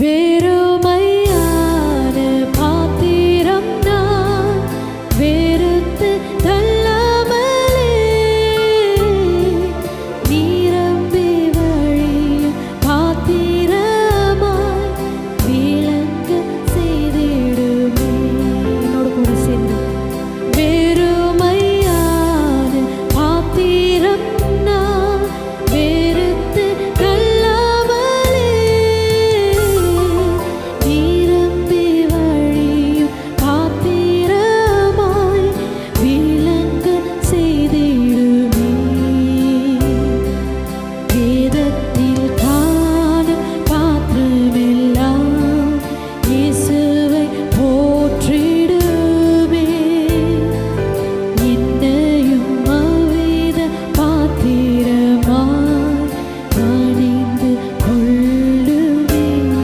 வெறுமையான பாத்திரம் நான் வெறுத்து